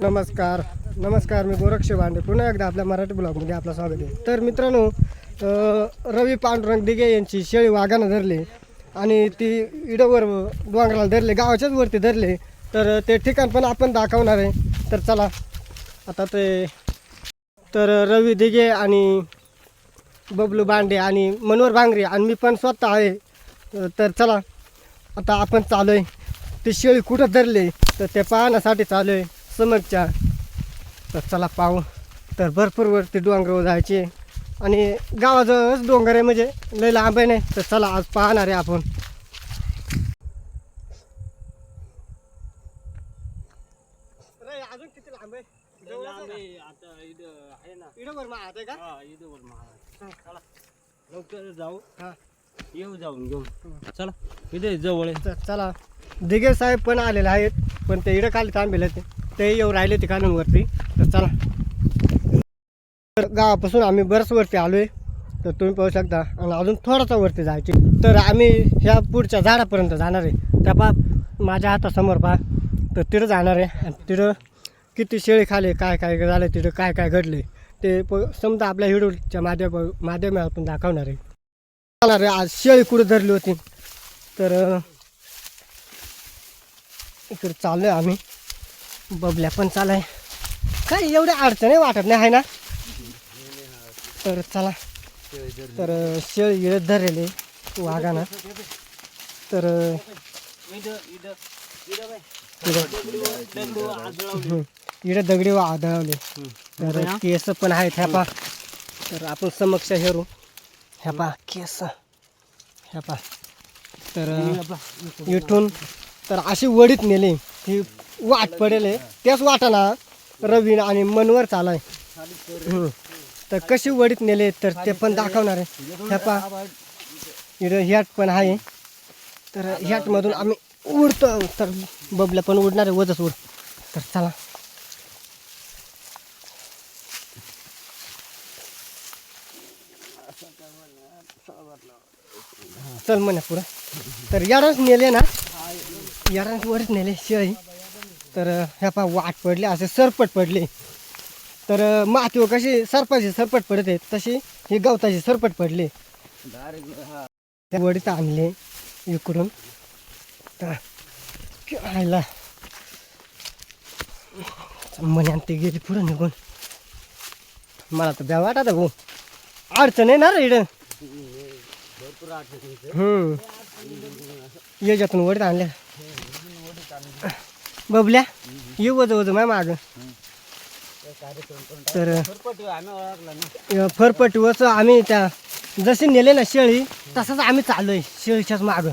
नमस्कार. नमस्कार मी गोरक्ष भांडे. पुन्हा एकदा आपल्या मराठी ब्लॉगमध्ये आपलं स्वागत आहे. तर मित्रांनो रवी पांडुरंग दिघे यांची शेळी वाघानं धरली आणि ती इडोवर डोंगराला धरले गावाच्याच वरती धरले. तर ते ठिकाण पण आपण दाखवणार आहे. तर चला आता ते तर रवी दिघे आणि बबलू बांडे आणि मनोहर भांगरे आणि मी पण स्वतः आहे. तर चला आता आपण चालू आहे. ती शेळी कुठं धरली? तर ते पाहण्यासाठी चालू आहे. समोरच्या. तर चला पाहू. तर भरपूर वरती डोंगरावर जायचे. आणि गावाजवळच डोंगर आहे म्हणजे लय लांब आहे नाही. तर चला आज पाहणार आहे आपण. अजून किती लांब आहे? हा लवकर जाऊ. हा. येऊ जाऊन घेऊन. चला इथे जवळ आहे. चला. दिघे साहेब पण आलेले आहेत. पण ते इडं खाली थांबेले ते ते येऊ राहिले ते खालून वरती तर चला. तर गावापासून आम्ही बरंच वरती आलो आहे तर तुम्ही पाहू शकता. आणि अजून थोडासा वरती जायचे. तर आम्ही ह्या पुढच्या झाडापर्यंत जाणार आहे. त्या पा माझ्या हातासमोर पहा. तर तिथं जाणार आहे. आणि तिथं किती शेळी खाले काय काय झालं तिथं काय काय घडले ते प समजा आपल्या हिडूच्या माध्यम माध्यमातून दाखवणार आहे. जाणार आहे आज शेळी कुठं धरली होती? तर अं, इकडे चाललोय आम्ही. बबल्या पण चालाय. काय एवढ्या अडचणी वाटत नाही आहे ना? तर चला. तर शेळ इळत धरलेले वाघानं. तर अं, दगडी आदळवले तर केस पण आहेत ह्या पा. तर आपण समक्ष हेरू. ह्या पा केस. ह्या पा. तर इथून तर अशी वडीत नेली. ही वाट पडेल आहे. त्याच वाटाना रवी आणि मनवर चालाय. हम्म. तर कशी वडीत नेले तर ते पण दाखवणार आहे. ह्या पा इकडं ह्याट पण आहे. तर ह्याटमधून आम्ही उडतो. तर बबल्या पण उडणार आहे. वजच उड. तर चला. चल म्हणा पुढं. तर याडच नेले ना. याडच वरच नेले. शिवाय. तर ह्या पा वाट पडले असे सरपट पडले. तर मातीवर कशी सरपाची सरपट पडते तशी ही गवताची सरपट पडले. त्या वडीत आणले इकडून. तर आयला म्हणे ते गेली पुढं निघून. मला तर द्या वाटत भाऊ अडचण आहे ना रे. हम्म. याच्यातून वडीत आणल्या. बबल्या ये वज वज माय माग. तर फरपटीवरच आम्ही त्या जशी नेले ना शेळी तसंच आम्ही चाललोय शेळीच्याच माग.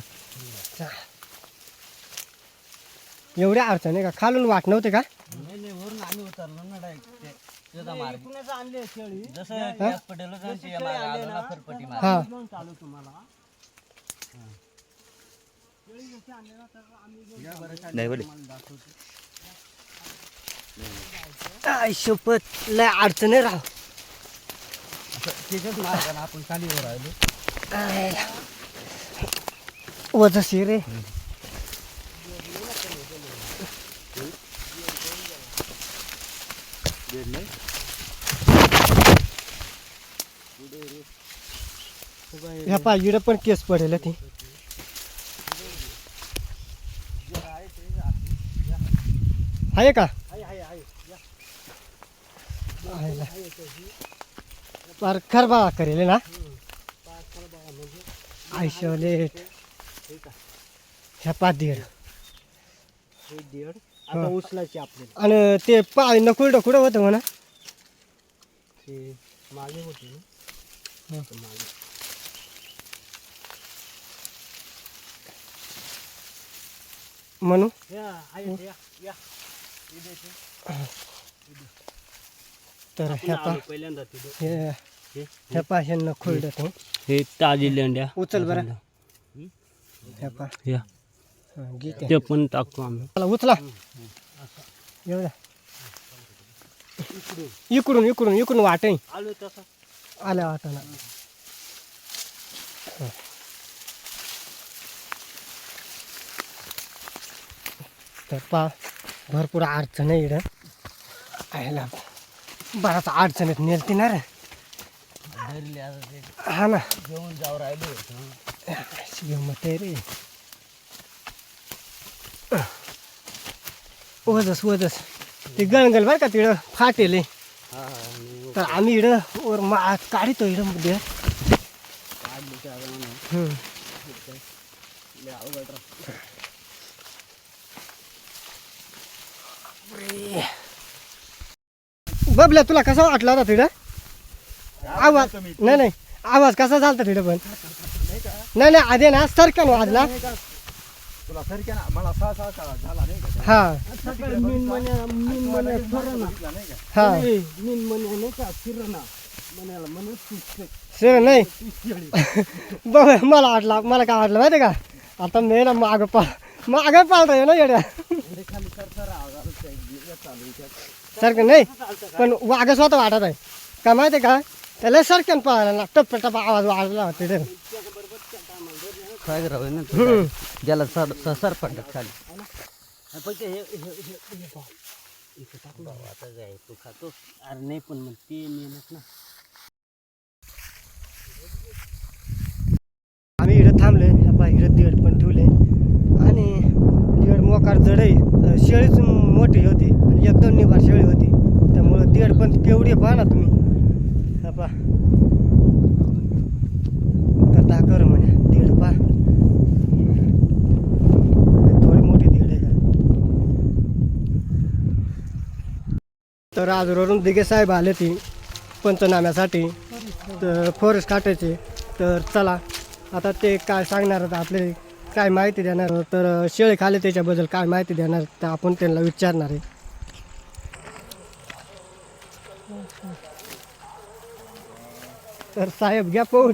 एवढ्या अडचण आहे का? खालून वाट नव्हते का? नाही नाही वरून काय शपथ? लय अडचण आहे राव. आपण खाली राहिलो वज रे ह्या पायगीड पण केस पडेल ती. आहे का? आयला. फार खरबा करेल ना. आयशोलेट ह्या पाच दीड. आणि ते पाय नकुल कुठं होतं म्हणा. ते मागे होती मागे. म्हणून तर ह्या पा पहिल्यांदा हे हे? ह्या हे ताजी लेंड्या. उचल बरं. ह्या पा या. ते. पण टाकतो आम्ही. चला उचला. एवढा. इकडून. इकडून इकडून वाट आहे. आलो तसं. आल्या वाटाना तर पा भरपूर अडचण आहे इकडं. आयला बराच अडचणीत नेलती ना रे. हा ना. जेवण जाऊ राहिले गंमत आहे रे. वजस वजस ते गणगल बरं का तिकडं फाटेले. तर आम्ही इकडं वर मा काढितो इकडं मध्ये काढली ते आता म्हणून हम्म. लय अवघड राहतं. बबल्या तुला कसा वाटला होता तिकडं आवाज नाही नाही आवाज कसा झालता तिकडं पण? नाही नाही आधी ना सरकन वाजला. तुला सारखे ना मला सहा सहा सहा झाला नाही का? हा. सकाळी मीन म्हणे मीन म्हणे फिरणं नाही का? हा. मीन म्हणे नाही का फिरणं म्हणाला म्हणून तू सर नाही. शेळी बघ मला वाटला मला काय वाटलं माहिती का? आता मी ना मागं पा मागं पाळतोय ना येड्या म्हणजे. सारखं नाही पण वाघ स्वतः वाटत आहे का माहिती का त्याला सारख्यान पाहायला ना टप्प टप्प आवाज वाजला होता तिथे काय करावं ना हम्म. ज्याला सर सर पडत खाली फक्त हे हे- हे- हे टाक आता तू खातो अरे नाही पण मग ते मेहनत ना आम्ही इकडे थांबले बा इकडे दीड पण ठेवले आणि दीड मोकार शेळीच मोठी होती. आणि एक दोन निभार शेळी होती. त्यामुळं दीड पण केवढी पहा ना तुम्ही पा तर दाखवर म्हणे. दीड पा थोडी मोठी दीड आहे. का तर आजवरून दिघे साहेब आले ती पंचनाम्यासाठी. तर फॉरेस्ट काटायचे तर चला आता ते काय सांगणार आहेत आपले काय माहिती देणार? तर शेळे खाले त्याच्याबद्दल काय माहिती देणार? तर आपण त्यांना विचारणार आहे. तर साहेब घ्या पाहून.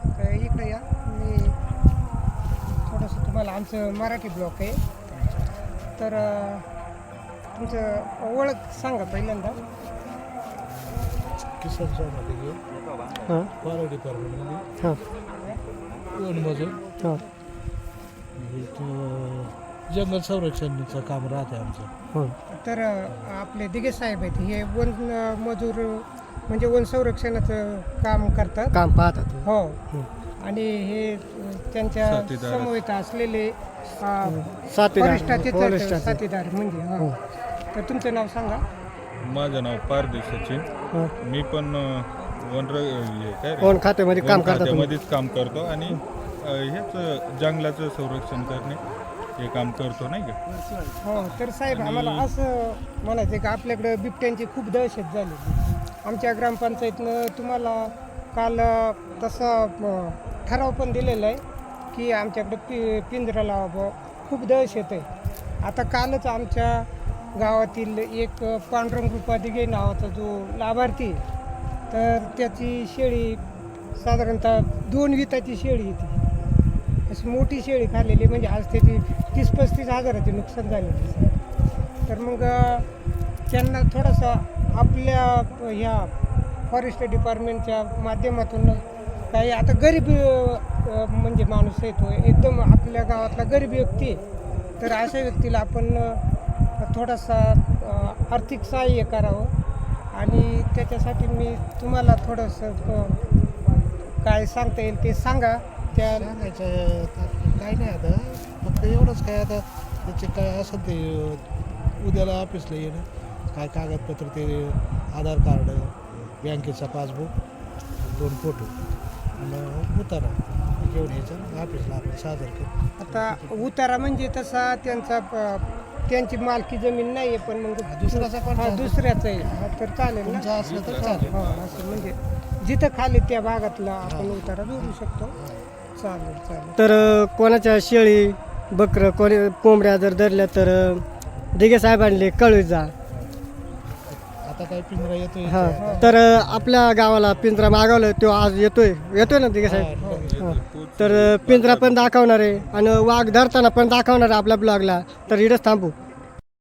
तर इकडे या. मी थोडंसं तुम्हाला आमचं मराठी ब्लॉग आहे. तर तुमचं ओळख सांगा पहिल्यांदा. किसान घेऊन हां. डिपार्टमेंटमध्ये हां. दोन मजूर हां इथं जंगल संरक्षणाचं काम राहते आमचं. हो. तर आपले दिगे साहेब आहेत. हे वन मजूर म्हणजे वन संरक्षणाचं काम करतात. काम पाहतात. हो. हं. आणि हे त्यांच्या समवेत असलेले साथीदार. साथीदार म्हणजे हो. तर तुमचं नाव सांगा. माझं नाव पारदेश सचिन. हां. मी पण अ, वन र- हे काय रे? वन खात्यामध्ये काम वन करतात तुम्ही. खात्यामध्येच काम करतो आणि अ, हेच अ, जंगलाचं संरक्षण करणे हे काम करतो नाही का? हो तर साहेब आम्हाला असं म्हणायचं आहे की आपल्याकडे बिबट्यांची खूप दहशत झाली. आमच्या ग्रामपंचायतनं तुम्हाला काल तसा ठराव पण दिलेला आहे की आमच्याकडे पि पिंजरा लावा खूप दहश येत आहे. आता कालच आमच्या गावातील एक पांडुरंग उपाधिगे नावाचा जो लाभार्थी आहे, तर त्याची शेळी साधारणतः दोन विताची शेळी होती अशी मोठी शेळी खाल्लेली म्हणजे आज त्याची तीस पस्तीस हजाराचे नुकसान झालेली तर मग त्यांना थोडासा आपल्या ह्या फॉरेस्ट डिपार्टमेंटच्या माध्यमातून काही आता गरीब म्हणजे माणूस येतो. एकदम आपल्या गावातला गरीब व्यक्ती तर अशा व्यक्तीला आपण थोडासा आर्थिक सहाय्य करावं. आणि त्याच्यासाठी मी तुम्हाला थोडंसं काय सांगता येईल ते सांगा. त्या सांगायचं काय नाही आता. फक्त एवढंच काय आता. त्याचे काय असं ते उद्याला ऑफिसला येणं. काय कागदपत्र ते आधार कार्ड बँकेचा पासबुक दोन फोटो. आणि उतारा. घेऊन यायचं ऑफिसला आपण सादर करू. आता उतारा म्हणजे तसा त्यांचा प- त्यांची मालकी जमीन नाही आहे पण मग दुसऱ्याचा पण हा चालतो. दुसऱ्याचा आहे हा, तर चालेल ना? तुमचा असलं तर चालेल. हा असं म्हणजे जिथं खाली त्या भागातला आपण उतारा जोडू शकतो. चालेल चालेल. तर अ, कोणाच्या शेळी बकरं कोणी कोंबड्या जर धरल्या तर अ, दिघे साहेबांनी कळवीत जा. आता काही पिंजरा येतोय हा. तर अ, आपल्या गावाला पिंजरा मागवलं तो आज येतोय. येतोय ना दिघे साहेब? हा. तर अ, पिंजरा पण दाखवणार आहे आणि वाघ धरताना पण दाखवणार आहे आपल्या ब्लॉगला तर इथंच थांबू.